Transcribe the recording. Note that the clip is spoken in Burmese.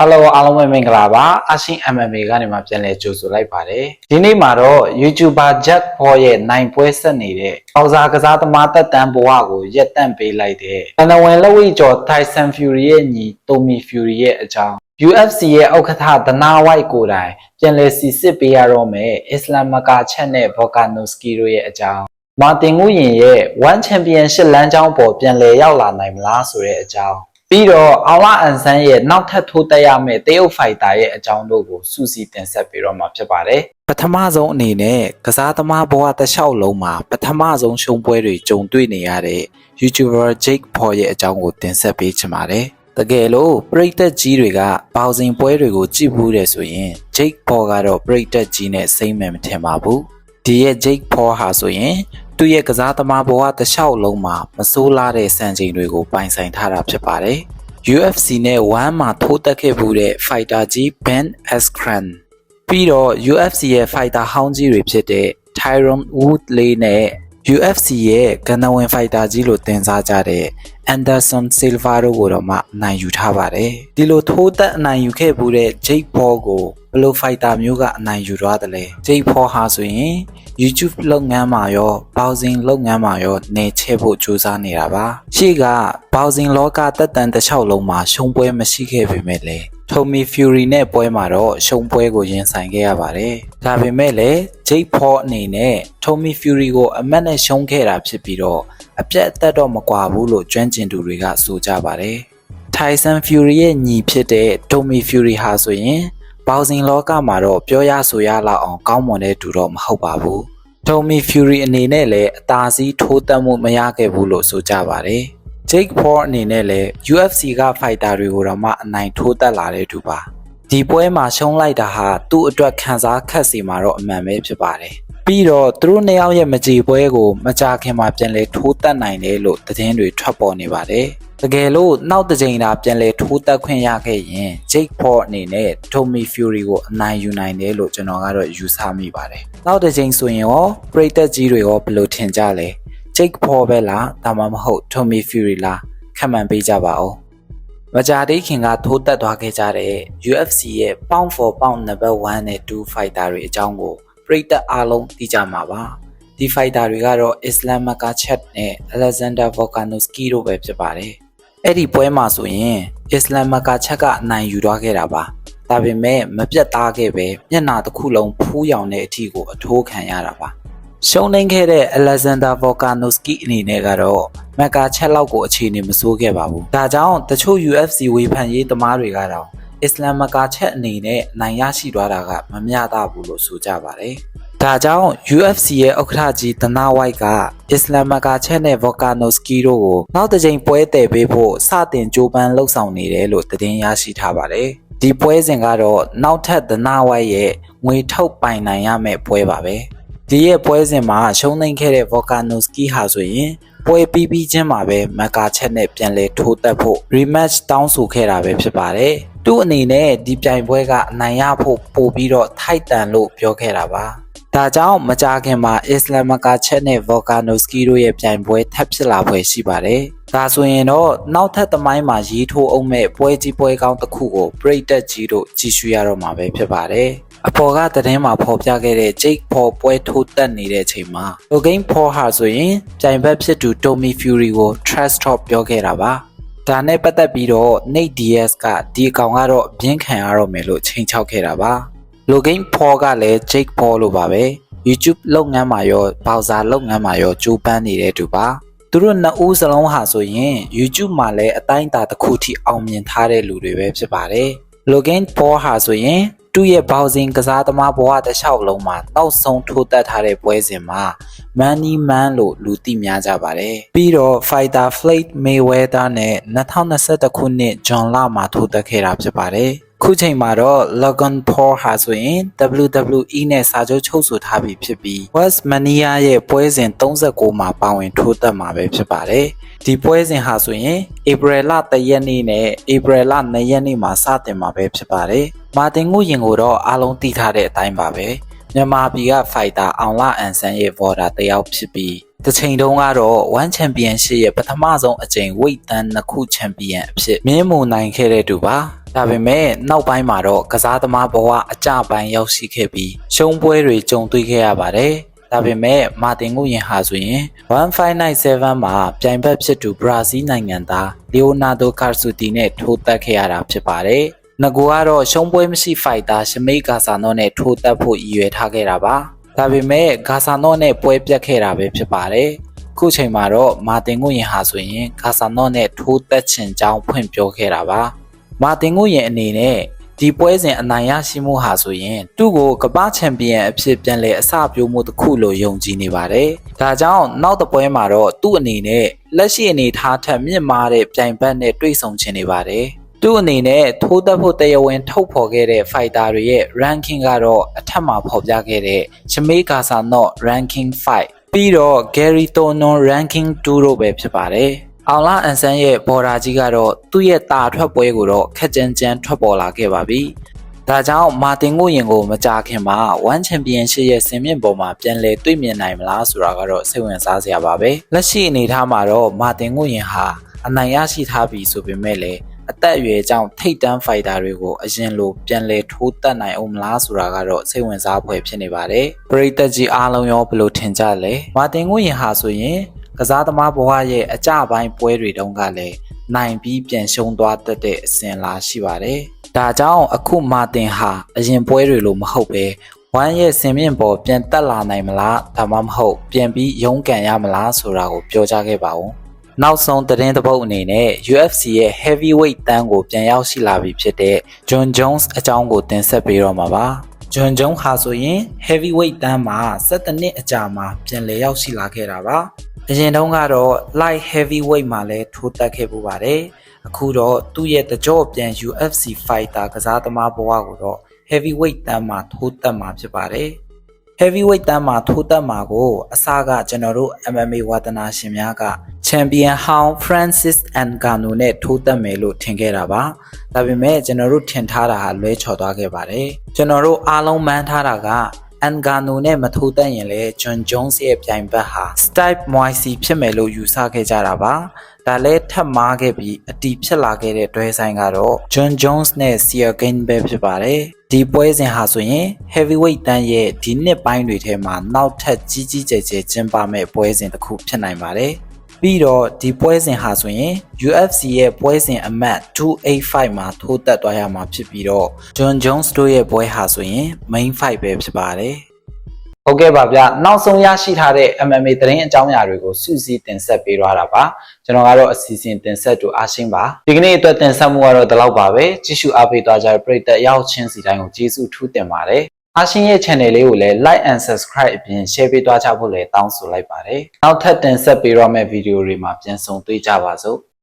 Hello အားလုံးပဲမင်္ဂလာပါအရှင် MMA ကနေမှပြန်လည်ကြိုဆိုလိုက်ပါတယ်ဒီနေ့မှာတော့ YouTuber Jack Paul ရဲ့နိုင်ပွဲဆက်နေတဲ့အောင်စားကစားသမားသက်တမ်းဘဝကိုရက်တန့်ပေးလိုက်တဲ့တနဝင်လက်ဝိကျော် Tyson Fury ရဲ့ညီ Tommy Fury ရဲ့အကြောင်း UFC ရဲ့ဥက္ကဋ္ဌဒနာဝိုက်ကိုယ်တိုင်ပြန်လည်စီစစ်ပေးရတော့မယ်အစ္စလမ်မကာချက်နဲ့ Volkanovski တို့ရဲ့အကြောင်းမာတင်ငူရင်ရဲ့ One Championship လမ်းကြောင်းပေါ်ပြန်လည်ရောက်လာနိုင်မလားဆိုတဲ့အကြောင်း ပြီးတော့အောင်လာအန်ဆန်းရဲ့နောက်ထပ်ထိုးတက်ရမယ့်တရုတ်ဖိုက်တာရဲ့အကြောင်းတို့ကိုစူးစီးတင်ဆက်ပေးတော့မှာဖြစ်ပါတယ်ပထမဆုံးအနေနဲ့ကစားသမားဘဝတစ်လျှောက်လုံးမှာပထမဆုံးရှုံးပွဲတွေကြုံတွေ့နေရတဲ့ YouTuber Jake Paul ရဲ့အကြောင်းကိုတင်ဆက်ပေးချင်ပါတယ်တကယ်လို့ပရိသတ်ကြီးတွေကဘောင်စင်ပွဲတွေကိုကြည့်ဘူးတယ်ဆိုရင် Jake Paul ကတော့ပရိသတ်ကြီးနဲ့စိမ့်မယ်မထင်ပါဘူးဒီရဲ့ Jake Paul ဟာဆိုရင် သူ့ရဲ့ကစားသမားဘဝတစ်လျှောက်လုံးမှာမဆိုးလာတဲ့စံချိန်တွေကိုပိုင်ဆိုင်ထားတာဖြစ်ပါတယ်။ UFC နဲ့1မှာထိုးတက်ခဲ့မှုတဲ့ fighter ကြီး Ben Askren ပြီးတော့ UFC ရဲ့ fighter ဟောင်းကြီးတွေဖြစ်တဲ့ Tyron Woodley နဲ့ UFC ရဲ့ကန်နဝင် fighter ကြီးလို့တင်စားကြတဲ့ Anderson Silva တို့ကိုတော့မှအနိုင်ယူထားပါတယ်။ဒီလိုထိုးတက်အနိုင်ယူခဲ့မှုတဲ့ Jake Paul ကိုဘယ်လို fighter မျိုးကအနိုင်ယူသွားတယ်လဲ Jake Paul ဟာဆိုရင် YouTube လုပ်ငန်းမှာရော browsing လုပ်ငန်းမှာရောနေချဲ့ဖို့ကြိုးစားနေတာပါ။ရှေ့က browsing လောကတက်တန်တစ်လျှောက်လုံးမှာရှုံးပွဲမရှိခဲ့ပေမဲ့လည်း Tommy Fury နဲ့ပွဲမှာတော့ရှုံးပွဲကိုရင်ဆိုင်ခဲ့ရပါတယ်။ဒါပေမဲ့လည်း Jake Paul အနေနဲ့ Tommy Fury ကိုအမတ်နဲ့ရှုံးခဲ့တာဖြစ်ပြီးတော့အပြတ်အသက်တော့မကွာဘူးလို့ကျွမ်းကျင်သူတွေကဆိုကြပါတယ်။ Tyson Fury ရဲ့ညီဖြစ်တဲ့ Tommy Fury ဟာဆိုရင် ဘောင်စင်လောကမှာတော့ပြောရဆိုရလောက်အောင်ကောင်းမွန်တဲ့သူတော့မဟုတ်ပါဘူး။ Tommy Fury အနေနဲ့လည်းအသာစီးထိုးတက်မှုမရခဲ့ဘူးလို့ဆိုကြပါတယ်။ Jake Paul အနေနဲ့လည်း UFC က fighter တွေကိုတော့မှအနိုင်ထိုးတက်လာတဲ့သူပါ။ဒီပွဲမှာရှုံးလိုက်တာဟာသူ့အတွက်ခံစားခက်စီမှာတော့အမှန်ပဲဖြစ်ပါတယ်။ပြီးတော့သူတို့နှစ်ယောက်ရဲ့မကြေပွဲကိုမကြခင်မှာပြန်လဲထိုးတက်နိုင်တယ်လို့သတင်းတွေထွက်ပေါ်နေပါတယ်။တကယ်လို့နောက်တစ်ချိန်သာပြန်လဲထိုးတက်ခွင့်ရခဲ့ရင် Jake Paul အနေနဲ့ Tommy Fury ကိုအနိုင်ယူနိုင်တယ်လို့ကျွန်တော်ကတော့ယူဆမိပါတယ်။နောက်တစ်ချိန်ဆိုရင်ရောပရိသတ်ကြီးတွေရောဘယ်လိုထင်ကြလဲ။ Jake Paul ပဲလားဒါမှမဟုတ် Tommy Fury လားခန့်မှန်းပေးကြပါဦး။မကြာသေးခင်ကထိုးတက်သွားခဲ့ကြတဲ့ UFC ရဲ့ Pound for Pound Number 1နဲ့2 fighter တွေအကြောင်းကိုပရိသတ်အားလုံးသိကြမှာပါ။ဒီ fighter တွေကတော့ Islam Makhachev နဲ့ Alexander Volkanovski တို့ပဲဖြစ်ပါတယ်။ အဲ့ဒီပွဲမှာဆိုရင် Islam Makhachev ကအနိုင်ယူသွားခဲ့တာပါ။ဒါပေမဲ့မပြတ်သားခဲ့ပဲမျက်နှာတစ်ခုလုံးဖူးယောင်တဲ့အထီကိုအထိုးခံရတာပါ။ရှုံးနိမ့်ခဲ့တဲ့ Alexander Volkanovski အနေနဲ့ကတော့မက်ကာချက်လောက်ကိုအခြေအနေမဆိုးခဲ့ပါဘူး။ဒါကြောင့်တချို့ UFC ဝေဖန်ရေးသမားတွေကတော့အစ္စလမ်မကာချက်အနေနဲ့နိုင်ရရှိသွားတာကမမျှတဘူးလို့ဆိုကြပါတယ်။ ဒါကြောင့် UFC ရဲ့ဥက္ကဋ္ဌကြီးဒနာဝိုက်ကအစ္စလမ်မကာချက်နဲ့ Volkanovski တို့ကိုနောက်တစ်ကြိမ်ပွဲတည်ပေးဖို့စတင်ကြိုးပမ်းလှုပ်ဆောင်နေတယ်လို့သတင်းရရှိထားပါတယ်။ဒီပွဲစဉ်ကတော့နောက်ထပ်ဒနာဝိုက်ရဲ့ငွေထုတ်ပိုင်နိုင်ရမယ့်ပွဲပါပဲ။ဒီရဲ့ပွဲစဉ်မှာရှုံးနိမ့်ခဲ့တဲ့ Volkanovski ဟာဆိုရင်ပွဲပြီးပြီးချင်းမှာပဲမကာချက်နဲ့ပြန်လဲထိုးတက်ဖို့ rematch တောင်းဆိုခဲ့တာပဲဖြစ်ပါတယ်။သူ့အနေနဲ့ဒီပြိုင်ပွဲကအနိုင်ရဖို့ပို့ပြီးတော့ထိုက်တန်လို့ပြောခဲ့တာပါ။ ဒါကြောင့်မကြာခင်မှာ Islam မကာချက်နဲ့ Volkanovski တို့ရဲ့ပြိုင်ပွဲထပ်ဖြစ်လာဖွယ်ရှိပါတယ်။ဒါဆိုရင်တော့နောက်ထပ်သမိုင်းမှာရေးထိုးအောင်မဲ့ပွဲကြီးပွဲကောင်းတစ်ခုကိုပြိတက်ကြီးတို့ကြည့်ရှုရတော့မှာပဲဖြစ်ပါတယ်။အပေါ်ကသတင်းမှာဖော်ပြခဲ့တဲ့ Jake Paul ပွဲထိုးတက်နေတဲ့အချိန်မှာ Logan Paul ဟာဆိုရင်ပြိုင်ဘက်ဖြစ်သူ Tommy Fury ကို trash talk ပြောခဲ့တာပါ။ဒါနဲ့ပတ်သက်ပြီးတော့ Nate Diaz ကဒီအကောင်ကတော့အပြင်းခံရတော့မယ်လို့ချိန်ချောက်ခဲ့တာပါ။ Logan Paul ကလည်း Jake Paul လိုပါပဲ YouTube လုပ်ငန်းမှာရော browser လုပ်ငန်းမှာရောကြိုးပမ်းနေတဲ့သူပါ။သူတို့နှစ်ဦးစလုံးဟာဆိုရင် YouTube မှာလည်းအတိုင်းအတာတစ်ခုထိအောင်မြင်ထားတဲ့လူတွေပဲဖြစ်ပါတယ်။ Logan Paul ဟာဆိုရင်သူ့ရဲ့ browsing ကစားသမားဘဝတစ်လျှောက်လုံးမှာနောက်ဆုံးထိုးတက်ထားတဲ့ပွဲစဉ်မှာ Money Man လို့လူသိများကြပါတယ်။ပြီးတော့ Fighter Floyd Mayweather နဲ့2021ခုနှစ် John လမှာထိုးတက်ခဲ့တာဖြစ်ပါတယ်။ခုချိန်မှာတော့ Logan Paul ဟာဆိုရင် WWE နဲ့စာချုပ်ချုပ်ဆိုထားပြီဖြစ်ပြီး Westmania ရဲ့ပွဲစဉ်39မှာပါဝင်ထိုးတက်မှာပဲဖြစ်ပါတယ်။ဒီပွဲစဉ်ဟာဆိုရင် April လ3ရက်နေ့နဲ့ April လ2ရက်နေ့မှာစတင်မှာပဲဖြစ်ပါတယ်။မာတင်ငုရင်ကိုတော့အားလုံးသိထားတဲ့အတိုင်းပါပဲ။ မြန်မာပြည်က fighter အောင်လာအန်ဆန်ရဲ့ border တယောက်ဖြစ်ပြီးတစ်ချိန်တုန်းကတော့ One Championship ရဲ့ပထမဆုံးအကြိမ် weight တန်းနှစ်ခု champion အဖြစ်မြင်းမူနိုင်ခဲ့တဲ့သူပါဒါပေမဲ့နောက်ပိုင်းမှာတော့ကစားသမားဘဝအကြပိုင်းရောက်ရှိခဲ့ပြီးရှုံးပွဲတွေကြုံတွေ့ခဲ့ရပါတယ်။ဒါပေမဲ့မာတင်ကိုရင်ဟာဆိုရင်1597မှာပြိုင်ဘက်ဖြစ်သူဘရာဇီးနိုင်ငံသားလီယိုနာဒိုကာဆူတီနဲ့ထိုးတက်ခဲ့ရတာဖြစ်ပါတယ်။ ငကိုကတော့ရှုံးပွဲမရှိဖိုက်တာရှမိတ်ဂါဆာနိုနဲ့ထိုးတက်ဖို့ရည်ရွယ်ထားခဲ့တာပါ။ဒါပေမဲ့ဂါဆာနိုနဲ့ပွဲပြတ်ခဲ့တာပဲဖြစ်ပါတယ်။ခုချိန်မှာတော့မာတင်ကိုရင်ဟာဆိုရင်ဂါဆာနိုနဲ့ထိုးတက်ချင်ကြောင်းဖွင့်ပြောခဲ့တာပါ။မာတင်ကိုရင်အနေနဲ့ဒီပွဲစဉ်အနိုင်ရရှိမှုဟာဆိုရင် သူ့ကိုကမ္ဘာချန်ပီယံအဖြစ်ပြန်လည်အစပြုမှုတစ်ခုလို့ယုံကြည်နေပါတယ်။ဒါကြောင့်နောက်တစ်ပွဲမှာတော့သူ့အနေနဲ့လက်ရှိအနေထားထက်မြင့်မားတဲ့ပြိုင်ဘက်နဲ့တွေ့ဆုံချင်နေပါတယ်။ သူ့အနေနဲ့ထိုးသက်ဖို့တရားဝင် ထုတ်ဖော်ခဲ့တဲ့ fighter တွေရဲ့ ranking ကတော့အထက်မှာဖော်ပြခဲ့တဲ့ Chimay Gaza Not ranking 5ပြီးတော့ Gary Tonon ranking 2တို့ပဲဖြစ်ပါတယ်။အောင်လာအန်ဆန်ရဲ့ဘော်ဒါကြီးကတော့သူ့ရဲ့တာထွက်ပွဲကိုတော့ခက်ကြမ်းကြမ်းထွက်ပေါ်လာခဲ့ပါပြီ။ဒါကြောင့်မာတင်ကိုရင်ကိုမကြခင်မှာ1 Championship ရဲ့ဆင်မြင့်ပေါ်မှာပြန်လည်တွေ့မြင်နိုင်မလားဆိုတာကတော့စိတ်ဝင်စားစရာပါပဲ။လက်ရှိအနေထားမှာတော့မာတင်ကိုရင်ဟာအနိုင်ရရှိထားပြီဆိုပေမဲ့လည်း အသက်အရွယ်ကြောင့်ထိတ်တန်းဖိုက်တာတွေကိုအရင်လိုပြန်လဲထိုးတက်နိုင်အောင်မလားဆိုတာကတော့စိတ်ဝင်စားဖွယ်ဖြစ်နေပါတယ်။ပရိသတ်ကြီးအားလုံးရောဘယ်လိုထင်ကြလဲ။မာတင်ကိုရင်ဟာဆိုရင်ကစားသမားဘဝရဲ့အကြပိုင်းပွဲတွေတုန်းကလည်းနိုင်ပြီးပြန်ရှုံးသွားတတ်တဲ့အစဉ်လာရှိပါတယ်။ဒါကြောင့်အခုမာတင်ဟာအရင်ပွဲတွေလိုမဟုတ်ပဲဝမ်းရဲ့စင်မြင့်ပေါ်ပြန်တက်လာနိုင်မလားဒါမှမဟုတ်ပြန်ပြီးရုန်းကန်ရမလားဆိုတာကိုပြောကြားခဲ့ပါဦး။ နောက်ဆုံးသတင်းတစ်ပုဒ်အနေနဲ့ UFC ရဲ့ heavyweight တန်းကိုပြန်ရောက်ရှိလာပြီဖြစ်တဲ့ John Jones အကြောင်းကိုတင်ဆက်ပေးတော့မှာပါ။ John Jones ဟာဆိုရင် heavyweight တန်းမှာ17နှစ်အကြာမှာပြန်လည်ရောက်ရှိလာခဲ့တာပါ။အရင်တုန်းကတော့ light heavyweight မှာလည်းထိုးတက်ခဲ့ပူပါတယ်။အခုတော့သူ့ရဲ့တကြော့ပြန် UFC fighter ကစားသမားဘဝကိုတော့ heavyweight တန်းမှာထိုးတက်မှာဖြစ်ပါတယ်။ heavyweight တန်းမှာထိုးတက်မှာကိုအစကကျွန်တော်တို့ MMA ဝါသနာရှင်များက champion ဟောင်း Francis Ngannou နဲ့ထိုးတက်မယ်လို့ထင်ခဲ့တာပါဒါပေမဲ့ကျွန်တော်တို့ထင်ထားတာဟာလွဲချော်သွားခဲ့ပါတယ်ကျွန်တော်တို့အားလုံးမှန်းထားတာကအန်ဂါနိုနဲ့မထိုးတက်ရင်လည်းဂျွန်ဂျုံးစ်ရဲ့ပြိုင်ဘက်ဟာ Stipe Moisey ဖြစ်မယ်လို့ယူဆခဲ့ကြတာပါဒါလည်းထပ်မားခဲ့ပြီးအတီးဖြစ်လာခဲ့တဲ့တွဲဆိုင်ကတော့ဂျွန်ဂျုံးစ်နဲ့ Sia Gain ပဲဖြစ်ပါတယ် ဒီပွဲစဉ်ဟာဆိုရင် heavyweight တန်းရဲ့ဒီနှစ်ပိုင်းတွေထဲမှာနောက်ထပ်ကြီးကြီးကျယ်ကျယ်ကျင်းပမဲ့ပွဲစဉ်တစ်ခုဖြစ်နိုင်ပါတယ်ပြီးတော့ဒီပွဲစဉ်ဟာဆိုရင် UFC ရဲ့ပွဲစဉ်အမှတ်285မှာထိုးတက်သွားရမှာဖြစ်ပြီးတော့ John Jones တို့ရဲ့ပွဲဟာဆိုရင် main fight ပဲဖြစ်ပါတယ်။ ဟုတ်ကဲ့ပါဗျ။နောက်ဆုံးရရှိထားတဲ့ MMA သတင်းအကြောင်းအရာတွေကိုစုစည်းတင်ဆက်ပေးသွားတာပါ။ကျွန်တော်ကတော့အစီအစဉ်တင်ဆက်တူအားရှင်းပါ။ဒီကနေ့အတွက်တင်ဆက်မှုကတော့ဒီလောက်ပါပဲ။ကြည့်ရှုအားပေးသွားကြတဲ့ပရိသတ်ရောက်ချင်းစီတိုင်းကိုကျေးဇူးထူးတင်ပါတယ်။အားရှင်ရဲ့ channel လေးကိုလည်း like and subscribe အပြင် share ပေးသွားကြဖို့လည်းတောင်းဆိုလိုက်ပါတယ်။နောက်ထပ်တင်ဆက်ပေးရမယ့်ဗီဒီယိုတွေမှာပြန်ဆုံတွေ့ကြပါစို့။